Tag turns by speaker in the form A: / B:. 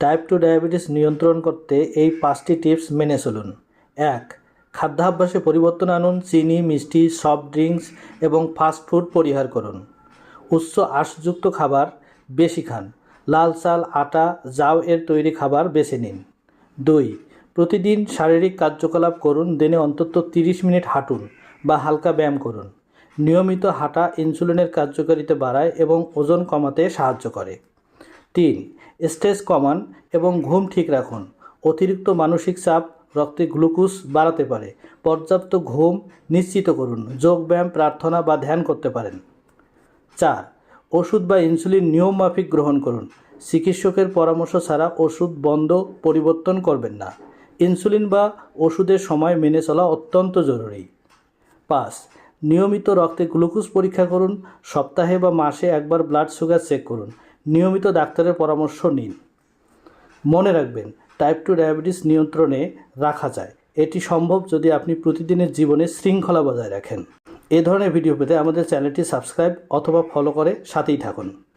A: Type two diabetes নিয়ন্ত্রণ করতে এই পাঁচটি টিপস মেনে চলুন। এক, খাদ্যাভ্যাসে পরিবর্তন আনুন, চিনি, মিষ্টি সফট ড্রিঙ্কস এবং ফাস্ট ফুড পরিহার করুন। উচ্চ আঁশযুক্ত খাবার বেশি খান, লাল চাল, আটা জাউ এর তৈরি খাবার বেছে নিন। দুই, প্রতিদিন শারীরিক কার্যকলাপ করুন, দিনে অন্তত তিরিশ মিনিট হাঁটুন বা হালকা ব্যায়াম করুন। নিয়মিত হাঁটা ইনসুলিনের কার্যকারিতা বাড়ায় এবং ওজন কমাতে সাহায্য করে। তিন, স্ট্রেস কমান এবং ঘুম ঠিক রাখুন। অতিরিক্ত মানসিক চাপ রক্তে গ্লুকোজ বাড়াতে পারে। পর্যাপ্ত ঘুম নিশ্চিত করুন। যোগব্যায়াম, প্রার্থনা বা ধ্যান করতে পারেন। চার, ওষুধ বা ইনসুলিন নিয়মমাফিক গ্রহণ করুন। চিকিৎসকের পরামর্শ ছাড়া ওষুধ বন্ধ পরিবর্তন করবেন না। ইনসুলিন বা ওষুধের সময় মেনে চলা অত্যন্ত জরুরি। পাঁচ, নিয়মিত রক্তে গ্লুকোজ পরীক্ষা করুন। সপ্তাহে বা মাসে একবার ব্লাড সুগার চেক করুন। নিয়মিত ডাক্তারের পরামর্শ নিন। মনে রাখবেন টাইপ টু ডায়াবেটিস নিয়ন্ত্রণে রাখা যায়। এটি সম্ভব যদি আপনি প্রতিদিনের জীবনে শৃঙ্খলা বজায় রাখেন। এ ধরনের ভিডিও পেতে আমাদের চ্যানেলটি সাবস্ক্রাইব অথবা ফলো করে সাথেই থাকুন।